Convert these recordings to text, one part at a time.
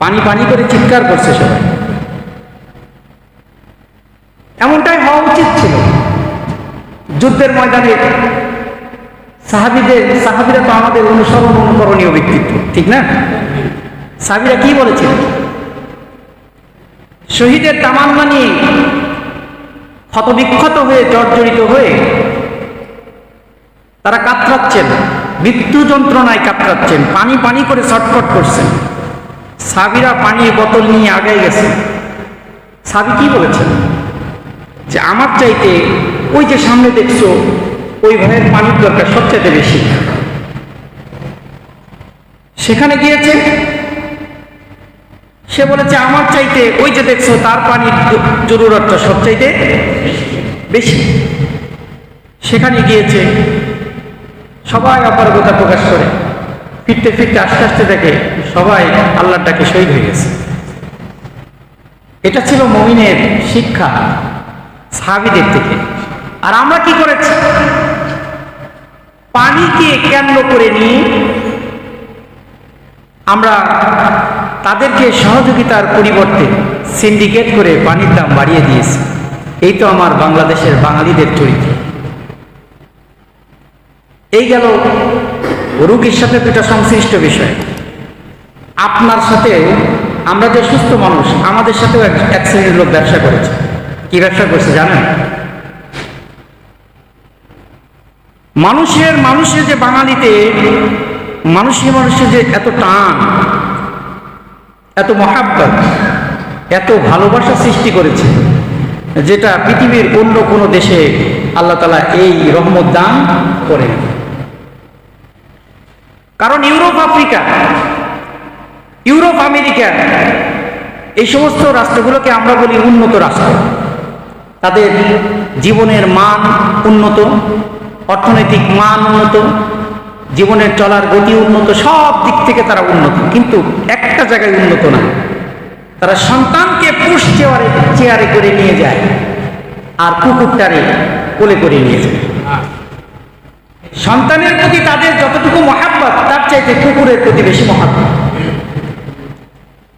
পানি পানি করে চিৎকার করছে সবাই। এমনটাই হওয়া উচিত ছিল। যুদ্ধের ময়দানে সাহাবিদের সাহাবিরা তো আমাদের অনুসরণ অনুকরণীয় ব্যক্তিত্ব, ঠিক না? সাহাবিরা কি বলেছিল? শহীদের তামান্না নিয়ে ক্ষতবিক্ষত হয়ে, জর্জরিত হয়ে তারা কাতরাচ্ছেন। মৃত্যু যন্ত্রণায় কাতরাচ্ছেন। পানি পানি করে ছটফট করছেন। সাবিরা পানির বোতল নিয়ে আগে গেছে। সাবি কি বলেছেন? যে আমার চাইতে ওই যে সামনে দেখছ, ওই ভাইয়ের পানির দরকার সবচাইতে বেশি। সেখানে গিয়েছে। সে বলেছে, আমার চাইতে ওই যে দেখছ, তার পানির জরুরতটা সবচাইতে বেশি। সেখানে গিয়েছে। সবাই অপারগতা প্রকাশ করে। ফিরতে ফিরতে আস্তে আস্তে দেখে সবাই আল্লাহর ডাকে শহীদ হয়ে গেছে। এটা ছিল মমিনের শিক্ষা সাহাবিদের থেকে। আর আমরা কি করেছি? পানিকে কেন্দ্র করে নিয়ে আমরা তাদেরকে সহযোগিতার পরিবর্তে সিন্ডিকেট করে পানির দাম বাড়িয়ে দিয়েছি। এই তো আমার বাংলাদেশের বাঙালিদের চরিত্র। এই গেল রুগীর সাথে দুটা সংশ্লিষ্ট বিষয়। আপনার সাথে আমরা যে সুস্থ মানুষ, আমাদের সাথেও এক শ্রেণির লোক ব্যবসা করেছে। কি ব্যবসা করছে জানেন? মানুষের মানুষের যে বাঙালিতে, মানুষের মানুষের যে এত টান, এত মহাব্বত, এত ভালোবাসা সৃষ্টি করেছে, যেটা পৃথিবীর অন্য কোনো দেশে আল্লাহ তালা এই রহমত দান করেন। কারণ ইউরোপ, আফ্রিকা ইউরোপ, আমেরিকা, এই সমস্ত রাষ্ট্রগুলোকে আমরা বলি উন্নত রাষ্ট্র। তাদের জীবনের মান উন্নত, অর্থনৈতিক মান উন্নত, জীবনের চলার গতি উন্নত, সব দিক থেকে তারা উন্নত। কিন্তু একটা জায়গায় উন্নত না। তারা সন্তানকে পুষ চেয়ারে চেয়ারে করে নিয়ে যায় আর কুকুরটারে কোলে করে নিয়ে যায়। সন্তানের প্রতি তাদের যতটুকু মহাব্বত, তার চাইতে কুকুরের প্রতি বেশি মহাব্বত।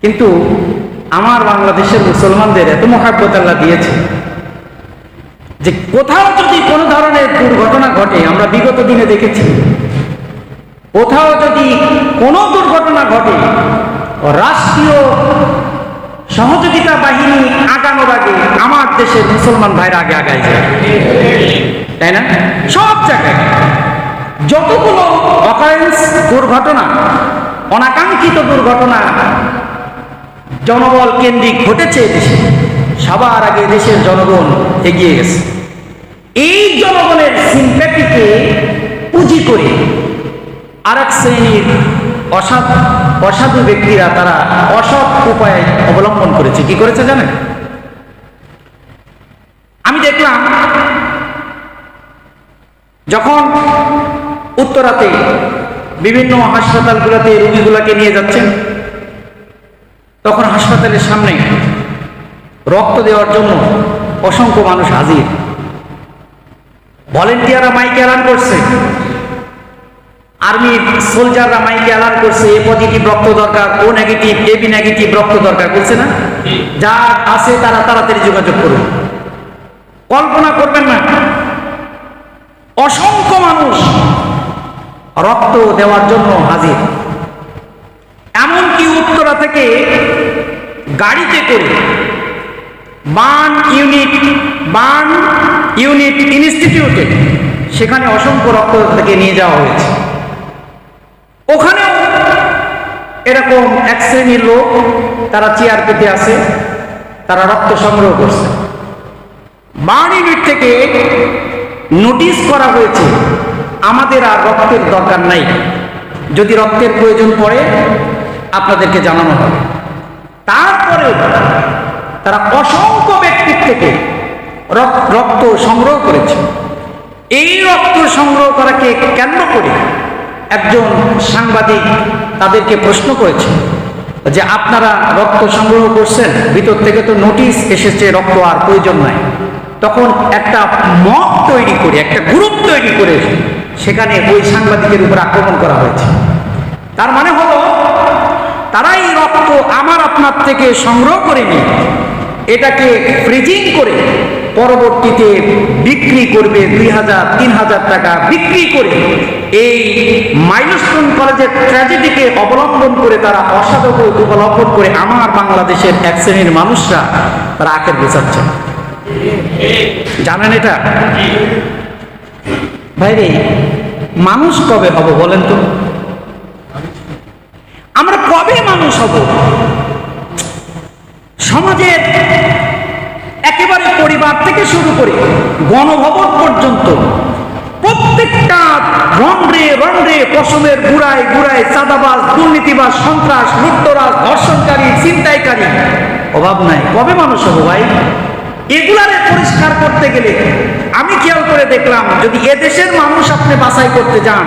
কিন্তু আমার বাংলাদেশের মুসলমানদের এত মহাব্বত আল্লাহ দিয়েছে যে কোথাও যদি কোনো ধরনের দুর্ঘটনা ঘটে, আমরা বিগত দিনে দেখেছি, কোথাও যদি কোনো দুর্ঘটনা ঘটে, রাষ্ট্রীয় সহযোগিতা বাহিনী আগানোর আগে আমার দেশের মুসলমান ভাইরা আগে আগায় যায়। তাই না? সব জায়গায়। যতগুলো অকারেন্স দুর্ঘটনা, অনাকাঙ্ক্ষিত দুর্ঘটনা জনবল কেন্দ্রিক ঘটেছে দেশে। সবার আগে দেশের জনগণ এগিয়ে গেছে। এই জনগণের সিম্প্যাটিকে পুঁজি করে আর এক শ্রেণির অসাধু অসাধু ব্যক্তিরা তারা অসৎ উপায় অবলম্বন করেছে। কি করেছে জানেন? আমি দেখলাম, যখন উত্তরাতে বিভিন্ন হাসপাতালগুলোতে রোগীগুলোকে নিয়ে যাচ্ছেন তখন হাসপাতালের সামনে রক্ত দেওয়ার জন্য অসংখ্য মানুষ হাজির। ভলেন্টিয়াররা মাইকে এলান করছে। আর্মির সোলজাররা মাইকে এলান করছে এ পজিটিভ রক্ত দরকার ও নেগেটিভ এবি নেগেটিভ রক্ত দরকার বলছে না? যা আছে তারা তাড়াতাড়ি যোগাযোগ করুন। কল্পনা করবেন না অসংখ্য মানুষ রক্ত দেওয়ার জন্য হাজির। এমনকি উত্তরা থেকে গাড়িতে করে বান ইউনিট বান ইউনিট ইনস্টিটিউটে সেখানে অসংখ্য রক্ত থেকে নিয়ে যাওয়া হয়েছে। ওখানেও এরকম এক শ্রেণির লোক তারা চেয়ার পেতে আছে তারা রক্ত সংগ্রহ করছে। বান ইউনিট থেকে নোটিশ করা হয়েছে, আমাদের আর রক্তের দরকার নাই। যদি রক্তের প্রয়োজন পড়ে আপনাদেরকে জানানো হবে। তারপরে তারা অসংখ্য ব্যক্তির থেকে রক্ত সংগ্রহ করেছে। এই রক্ত সংগ্রহ করাকে কেন্দ্র করে একজন সাংবাদিক তাদেরকে প্রশ্ন করেছে যে, আপনারা রক্ত সংগ্রহ করছেন? ভিতর থেকে তো নোটিশ এসেছে, রক্ত আর প্রয়োজন নাই। তখন একটা মত তৈরি করে, একটা গ্রুপ তৈরি করে সেখানে ওই সাংবাদিকের উপর আক্রমণ করা হয়েছে। তার মানে হলো তারাই রক্ত আমার আপনার থেকে সংগ্রহ করে নিয়ে এটাকে ফ্রিজিং করে পরবর্তীতে বিক্রি করবে দুই হাজার, তিন হাজার টাকা বিক্রি করে। এই মাইলস্টোন কলেজের ট্র্যাজেডিকে অবলম্বন করে তারা অসাধক অবলম্বন করে আমার বাংলাদেশের এক শ্রেণির মানুষরা তারা আখের বেচাচ্ছে জানেন এটা? ভাইরে, মানুষ কবে হব বলেন তো? মানুষ হব। সমাজের একেবারে পরিবার থেকে শুরু করে গণভবন পর্যন্ত প্রত্যেকটা রন্ধ্রে রন্ধ্রে পশমের গুড়ায় গুড়ায় চাঁদাবাজ, দুর্নীতিবাজ, সন্ত্রাস লুট্টরাজ ধর্ষণকারী, ছিনতাইকারী, অভাব নাই। কবে মানুষ হব ভাই? এগুলারে পরিষ্কার করতে গেলে আমি খেয়াল করে দেখলাম, যদি এদেশের মানুষ আপনি বাছাই করতে যান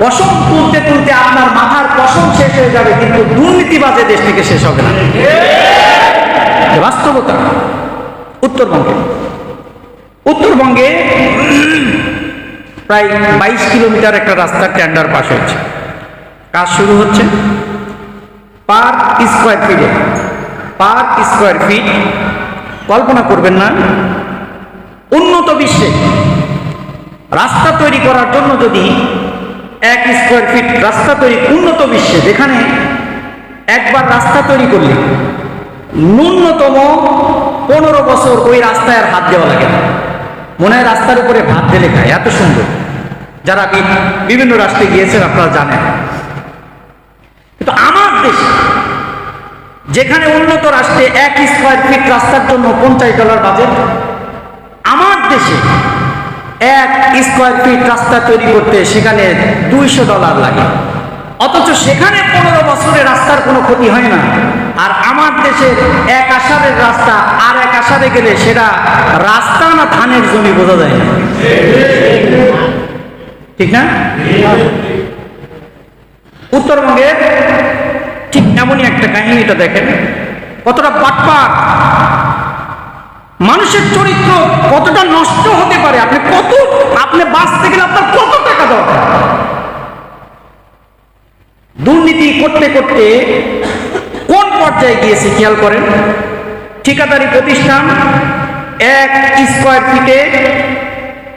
পশম তুলতে তুলতে আপনার মাথার পশম শেষ হয়ে যাবে, কিন্তু দুর্নীতিবাজ দেশ থেকে শেষ হবে না। বাস্তবতা। উত্তরবঙ্গে। উত্তরবঙ্গে প্রায় বাইশ কিলোমিটার একটা রাস্তার টেন্ডার পাস হয়েছে। কাজ শুরু হচ্ছে। পার স্কোয়ার ফিটে পার স্কোয়ার ফিট কল্পনা করবেন না। উন্নত বিশ্বে রাস্তা তৈরি করার জন্য যদি এক স্কোয়ার ফিট রাস্তা তৈরি উন্নত বিশ্বে, যেখানে একবার রাস্তা তৈরি করলে ন্যূনতম পনেরো বছর ওই রাস্তায় আর হাত দেওয়া লাগে না। মনে হয় রাস্তার উপরে ভাত দিলে খায়, এত সুন্দর। যারা বিভিন্ন রাষ্ট্রে গিয়েছেন আপনারা জানেন। কিন্তু আমার দেশে যেখানে উন্নত রাষ্ট্রে এক স্কোয়ার ফিট রাস্তার জন্য পঞ্চাশ ডলার বাজেট আমার দেশে এক স্কোয়ার ফিট রাস্তা তৈরি করতে সেখানে দুইশো ডলার লাগে। অথচ সেখানে পনেরো বছরে রাস্তার কোনো ক্ষতি হয় না। আর আমার দেশের এক আষাঢ়ের রাস্তা আর এক আষাঢ়ে গেলে সেটা রাস্তা না ধানের জমি বোঝা যায় না। ঠিক না? উত্তরবঙ্গের ঠিক এমনই একটা কাহিনীটা দেখেন। কতটা বাটপাট মানুষের চরিত্র কতটা নষ্ট হতে পারে? আপনি কত, আপনি বাঁচতে গেলে আপনার কত টাকা দরকার? দুর্নীতি করতে করতে কোন পর্যায়ে গিয়েছে খেয়াল করেন? ঠিকাদারি প্রতিষ্ঠান এক স্কোয়ার ফিটে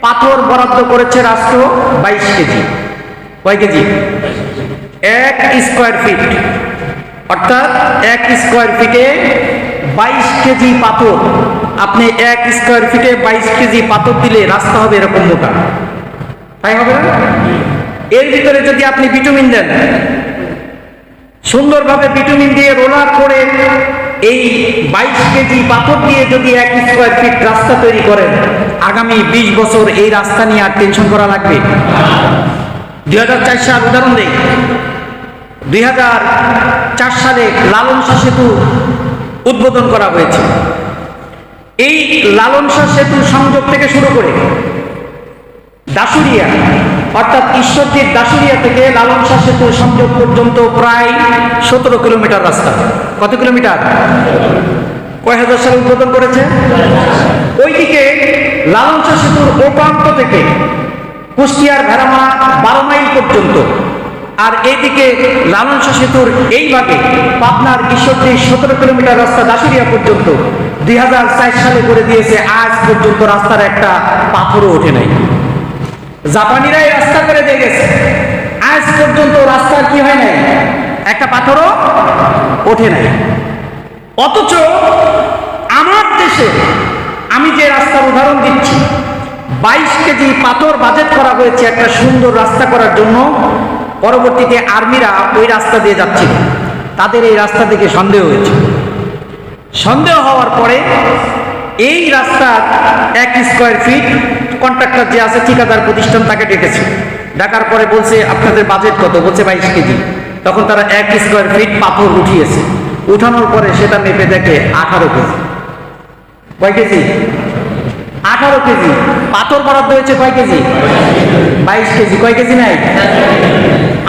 পাথর বরাদ্দ করেছে রাষ্ট্র বাইশ কেজি। কয় কেজি? এক স্কোয়ার ফিট অর্থাৎ এক স্কোয়ার ফিটে বাইশ কেজি পাথর। আপনি এক স্কোয়ার ফিটে বাইশ কেজি পাথর দিলে রাস্তা হবে এরকম মোটা তাই হবে না? এর ভিতরে যদি আপনি ভিটামিন দেন, সুন্দরভাবে ভিটামিন দিয়ে রোলার করে এই বাইশ কেজি পাথর দিয়ে যদি এক স্কোয়ার ফিট রাস্তা তৈরি করেন, আগামী বিশ বছর এই রাস্তা নিয়ে আর টেনশন করা লাগবে। দুই হাজার চার সাল, উদাহরণ দেই। দুই হাজার চার সালে লালন সেতু উদ্বোধন করা হয়েছে। এই লালন শাহ সেতু সংযোগ থেকে শুরু করে দাসুরিয়া অর্থাৎ ঈশ্বরদীর দাসুরিয়া থেকে লালন শাহ সেতু সংযোগ পর্যন্ত প্রায় সতেরো কিলোমিটার রাস্তা। কত কিলোমিটার? কয় হাজার সালে উদ্বোধন করেছে? ওইদিকে লালন শাহ সেতুর ও প্রান্ত থেকে কুষ্টিয়ার ভেড়ামারা বারো মাইল পর্যন্ত। আর এইদিকে লালন শাহ সেতুর এই ভাগে পাবনার ঈশ্বরদী সতেরো কিলোমিটার রাস্তা দাসুরিয়া পর্যন্ত দুই সালে করে দিয়েছে, আজ পর্যন্ত রাস্তার একটা পাথরও ওঠে নাই। জাপানিরা এই রাস্তা করে দিয়ে গেছে। আজ পর্যন্ত রাস্তার কি হয় নাই? একটা পাথরও ওঠে নাই। অথচ আমার দেশে আমি যে রাস্তার উদাহরণ দিচ্ছি, বাইশ কেজি পাথর বাজেট করা হয়েছে একটা সুন্দর রাস্তা করার জন্য। পরবর্তীতে আর্মিরা ওই রাস্তা দিয়ে যাচ্ছিল। তাদের এই রাস্তা থেকে সন্দেহ হয়েছে। সন্দেহ হওয়ার পরে এই রাস্তার এক স্কোয়ার ফিট কন্ট্রাক্টর যে আছে, ঠিকাদার প্রতিষ্ঠান তাকে ডেকেছে। ডাকার পরে বলছে, আপনাদের বাজেট কত? বলছে, বাইশ কেজি। তখন তারা এক স্কোয়ার ফিট পাথর উঠিয়েছে। উঠানোর পরে সেটা মেপে দেখে, আঠারো কেজি। কয় কেজি? আঠারো কেজি। পাথর বরাদ্দ হয়েছে কয় কেজি? বাইশ কেজি। কয় কেজি নাই?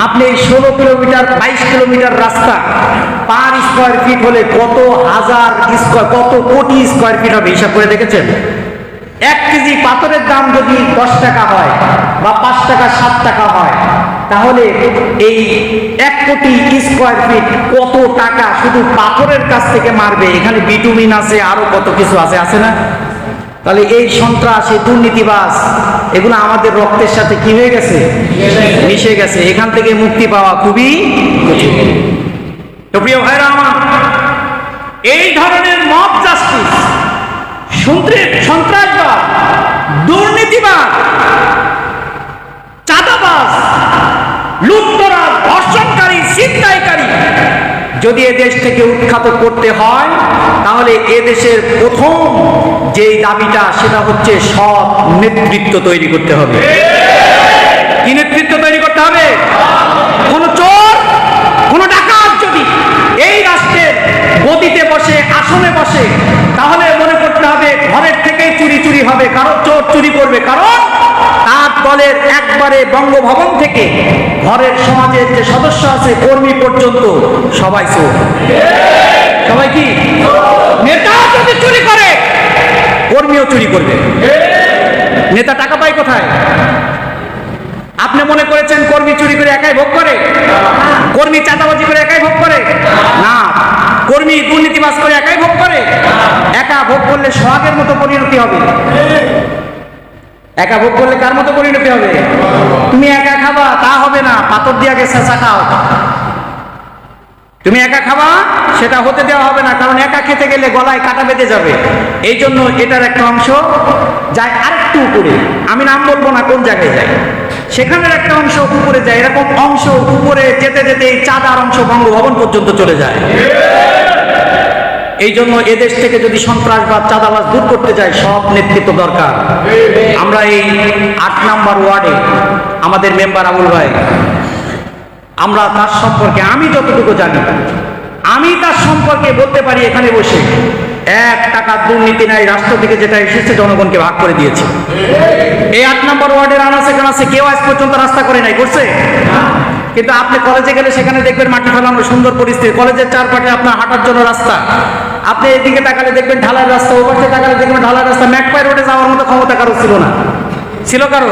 আপনি ষোলো কিলোমিটার, বাইশ কিলোমিটার রাস্তা পার স্কোয়ার ফিট হলে কত হাজার স্কোয়ার কত কোটি স্কোয়ার ফিট হবে? হিসাব করে দেখেছেন? এক কেজি পাথরের দাম যদি দশ টাকা হয় বা পাঁচ টাকা, সাত টাকা হয়, তাহলে এই এক কোটি স্কোয়ার ফিট কত টাকা শুধু পাথরের কাছ থেকে মারবে? এখানে বিটুমিন আছে, আরও কত কিছু আছে? আছে না? তাহলে এই সন্ত্রাস, এই দুর্নীতিবাস এগুলো আমাদের রক্তের সাথে কি হয়ে গেছে? মিশে গেছে। এখান থেকে মুক্তি পাওয়া খুবই কঠিন। প্রিয় ভাইরা আমার, এই ধরনের মব জাস্টিস সন্ত্রাসবাদ দুর্নীতিবাদ চাঁদাবাজ, লুটতরাজ, ধর্ষণকারী, ছিনতাইকারী যদি এ দেশ থেকে উৎখাত করতে হয়, তাহলে এ দেশের প্রথম যেই দাবিটা, সেটা হচ্ছে সৎ নেতৃত্ব তৈরি করতে হবে। কি নেতৃত্ব তৈরি করতে হবে? কোন চোর, কোন ডাকাত যদি এই রাষ্ট্রের গদিতে বসে, আসনে বসে, তাহলে মনে করতে হবে ঘরের থেকেই চুরি চুরি হবে কারণ চোর চুরি করবে, কারণ দলের একবারে বঙ্গভবন থেকে ঘরের সমাজের যে সদস্য আছে, কর্মী পর্যন্ত সবাই চোর। সবাই কি? নেতা যদি চুরি করে, কর্মীও চুরি করবে। নেতা টাকা পায় কোথায়? আপনি মনে করেছেন কর্মী চুরি করে একাই ভোগ করে? কর্মী চাঁদাবাজি করে একাই ভোগ করে? না। কর্মী দুর্নীতিবাজ করে একাই ভোগ করে? একা ভোগ করলে সোহাগের মতো পরিণতি হবে। একা ভোগ করলে কার মতো পরিণতি হবে? তুমি একা খাবা, তা হবে না। পাথর দিয়ে চা খাও। তুমি একা খাবা, সেটা হতে দেওয়া হবে না, কারণ একা খেতে গেলে গলায় কাটা বেঁধে যাবে। এই জন্য এটার একটা অংশ যায় আরেকটু উপরে। আমি নাম বলব না কোন জায়গায় যায়। সেখানের একটা অংশ উপরে যায়। এরকম অংশ উপরে যেতে যেতে এই চাঁদার অংশ বঙ্গভবন পর্যন্ত চলে যায়। এই জন্য এদেশ থেকে যদি সন্ত্রাসবাদ, চাঁদাবাজ দূর করতে যায়, সব নেতৃত্ব দরকার। আমরা এই আট নাম্বার ওয়ার্ডে আমাদের মেম্বার আবুল ভাই, আমরা তার সম্পর্কে আমি যতটুকু জানি, আমি তার সম্পর্কে বলতে পারি এখানে বসে, এক টাকা দুর্নীতি নাই, রাষ্ট্র থেকে যেটা এসেছে জনগণকে ভাগ করে দিয়েছে। এই আট নম্বর ওয়ার্ডের আনাসে কানাসে কেউ আজ পর্যন্ত রাস্তা করে নাই, করছে? কিন্তু আপনি কলেজে গেলে সেখানে দেখবেন মাটি ফেলানো সুন্দর পরিস্থিতি। কলেজের চারপাশে আপনার হাঁটার জন্য রাস্তা। আপনি এদিকে তাকালে দেখবেন ঢালাই রাস্তা ও পাশে তাকালে দেখবেন ঢালাই রাস্তা। ম্যাকপাই রোডে যাওয়ার মতো ক্ষমতা কারও ছিল না। ছিল কারণ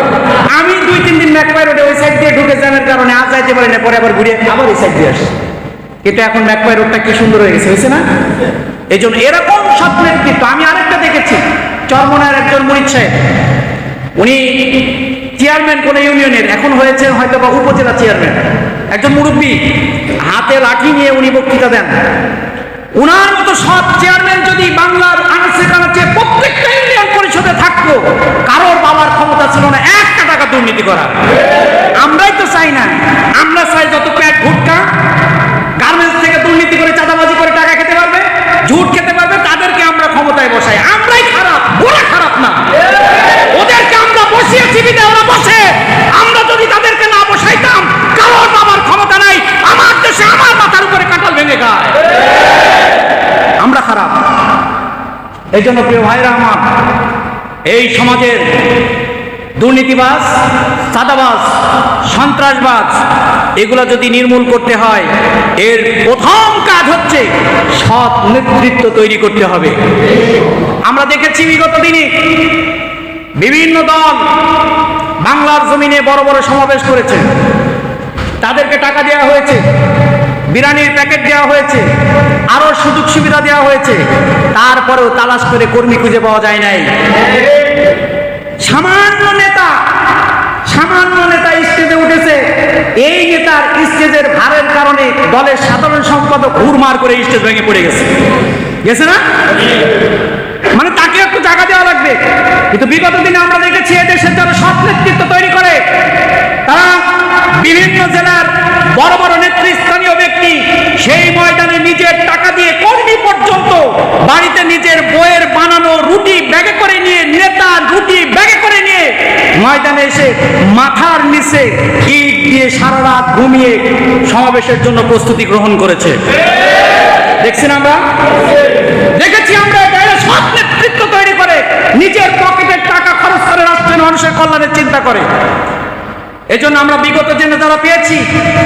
আমি দুই, তিন দিন ম্যাকপাই রোডে ওই সাইড দিয়ে ঢুকে জ্যামের কারণে আজ যাইতে পারি না, পরে আবার ঘুরে আবার ওই সাইড দিয়ে আসে। কিন্তু এখন ম্যাকপাই রোডটা কি সুন্দর হয়ে গেছে, হয়েছে না? এই জন্য এরকম সৎ কিন্তু আমি আরেকটা দেখেছি। চরমনার একজন সাহেব। উনি চেয়ারম্যান কোন ইউনিয়নের এখন হয়েছে হয়তো বা উপজেলা চেয়ারম্যান একজন মুরব্বী, হাতে লাঠি নিয়ে উনি বক্তৃতা দেন। উনার মতো সব চেয়ারম্যান যদি বাংলার আনাচে কানাচে প্রত্যেকটা ইউনিয়ন পরিষদে থাকতো, কারোর বাবার ক্ষমতা ছিল না একটা টাকা দুর্নীতি করা। আমরাই তো চাই না, আমরা চাই যত প্যাট ভুটকা গার্মেন্টস থেকে দুর্নীতি করে চাঁদাবাজি করে টাকা খেতে পারবে ঝুট খেতে পারবে তাদেরকে আমরা ক্ষমতায় বসাই আমরাই খারাপ ওরা খারাপ না ওদেরকে আমরা বসিয়েছি বিদে ওরা বসে আমরা যদি তাদেরকে না বসাইতাম কারোর বাবার ক্ষমতা নাই আমার দেশে আমার মাথার উপরে কাঁঠাল ভেঙে খায় আমরা খারাপ এই জন্য প্রিয় ভাইরা আমার, এই সমাজের দুর্নীতিবাজ, চাঁদাবাজ, সন্ত্রাসবাজ, এগুলো যদি নির্মূল করতে হয়, এর প্রথম কাজ হচ্ছে সৎ নেতৃত্ব তৈরি করতে হবে। আমরা দেখেছি বিগত দিনে বিভিন্ন দল বাংলার জমিনে বড় বড় সমাবেশ করেছে। তাদেরকে টাকা দেওয়া হয়েছে। বিরিয়ানির প্যাকেট দেওয়া হয়েছে। আরও সুযোগ সুবিধা দেওয়া হয়েছে। তারপরেও তালাশ করে কর্মী খুঁজে পাওয়া যায় নাই। সামান্য নেতা সামান্য নেতা স্টেজে উঠেছে। এই নেতার স্টেজের ভারের কারণে দলের সাধারণ সম্পাদক হুড়মার করে স্টেজ ভেঙে পড়ে গেছে। গেছে না? মানে তাকে একটু জায়গা দেওয়া লাগবে। কিন্তু বিগত দিনে আমরা দেখেছি এদেশের যারা সৎ নেতৃত্ব তৈরি করে, তারা বিভিন্ন জেলার বড় বড় নেতৃস্থানীয় ব্যক্তি সেই ময়দানে নিজের টাকা দিয়ে কর্মী পর্যন্ত বাড়িতে নিজের বইয়ের বানানো রুটি ব্যাগে করে নিয়ে নেতা রুটি ব্যাগে করে নিয়ে ময়দানে এসে মাথার নিচে ইট দিয়ে সারা রাত ঘুমিয়ে সমাবেশের জন্য প্রস্তুতি গ্রহণ করেছে। দেখছেন আমরা? দেখেছি আমরা এরা নেতৃত্ব তৈরি করে নিজের পকেটের টাকা খরচ করে রাষ্ট্রের মানুষের কল্যাণের চিন্তা করে। এজন্য আমরা বিগত জেনে যারা পেয়েছি,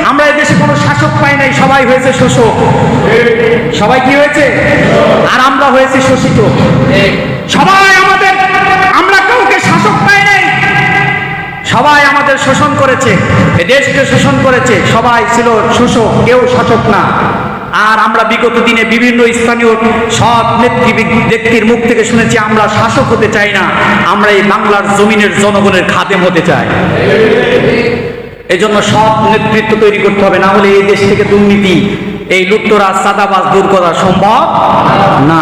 আমরা এদেশে কোনো শাসক পাই নাই, সবাই হয়েছে শোষক। সবাই কি হয়েছে? আর আমরা হয়েছি শোষিত। সবাই আমাদের, আমরা কাউকে শাসক পাই নাই। সবাই আমাদের শোষণ করেছে। দেশকে শোষণ করেছে। সবাই ছিল শোষক, কেউ শাসক না। আর আমরা বিগত দিনে বিভিন্ন স্থানীয় সৎ নেত্রী ব্যক্তির মুখ থেকে শুনেছি, আমরা শাসক হতে চাই না। আমরা এই বাংলার জমিনের জনগণের খাদেম হতে চাই। এই জন্য সৎ নেতৃত্ব তৈরি করতে হবে, না হলে এই দেশ থেকে দুর্নীতি, এই লুপ্তরাজ সাদাবাজ দূর করা সম্ভব না।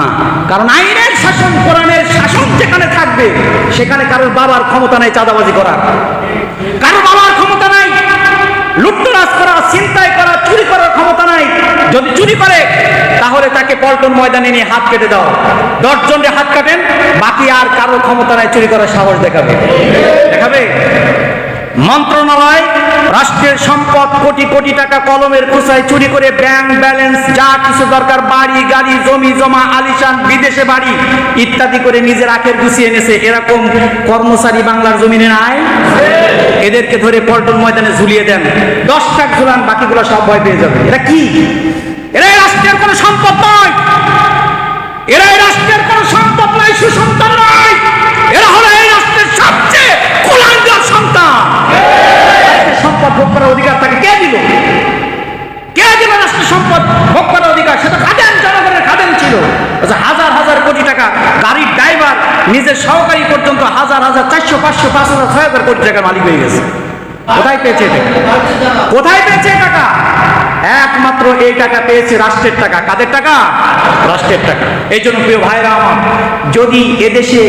কারণ আইনের শাসন, কোরআনের শাসন যেখানে থাকবে, সেখানে কারোর বাবার ক্ষমতা নাই চাঁদাবাজি করার। কারও বাবার ক্ষমতা নাই লুপ্তরাজ করা চিন্তায় করা, চুরি করার ক্ষমতা যদি চুরি করে, তাহলে তাকে পল্টন ময়দানে নিয়ে হাত কেটে দাও। দশজনের হাত কাটেন, বাকি আর কারও ক্ষমতা নাই, চুরি করার সাহস দেখাবে। দেখাবে? মন্ত্রণালয় রাষ্ট্রের সম্পদ কোটি কোটি টাকা কলমের কুচায় চুরি করে ব্যাংক ব্যালেন্স যা কিছু দরকার, বাড়ি, গাড়ি, জমি, জমা, আলিশান, বিদেশে বাড়ি ইত্যাদি করে নিজের আখের গুছিয়ে এনেছে। এরকম কর্মচারী বাংলার জমিনে নাই? এদেরকে ধরে পল্টন ময়দানে ঝুলিয়ে দেন। দশ টাক ঝুলান বাকিগুলো সব ভয় পেয়ে যাবে। এটা কি? এরা রাষ্ট্রের কোনো সম্পদ নয়। এরা রাষ্ট্রের কোনো সম্পদ নয়, সুসন্তান নয়। চারশো পাঁচশো পাঁচ হাজার ছয় হাজার কোটি টাকার মালিক হয়ে গেছে। কোথায় পেয়েছে কোথায় পেয়েছে টাকা? একমাত্র এই টাকা পেয়েছে রাষ্ট্রের টাকা। কাদের টাকা? রাষ্ট্রের টাকা। এই জন্য প্রিয় ভাইরা আমার যদি এদেশে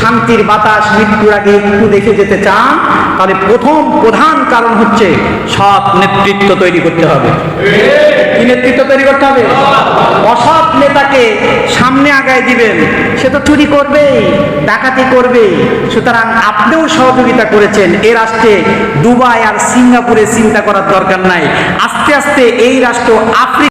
শান্তির বাতাস মৃত্যুর আগে একটু দেখে যেতে চান তাহলে প্রথম প্রধান কারণ হচ্ছে সৎ নেতৃত্ব তৈরি করতে হবে। কি নেতৃত্ব তৈরি করতে হবে? অসৎ নেতাকে সামনে আগায় দিবেন। সে তো চুরি করবেই ডাকাতি করবেই। সুতরাং আপনিও সহযোগিতা করেছেন। এ রাষ্ট্রে দুবাই আর সিঙ্গাপুরে চিন্তা করার দরকার নাই। আস্তে আস্তে এই রাষ্ট্র আফ্রিকা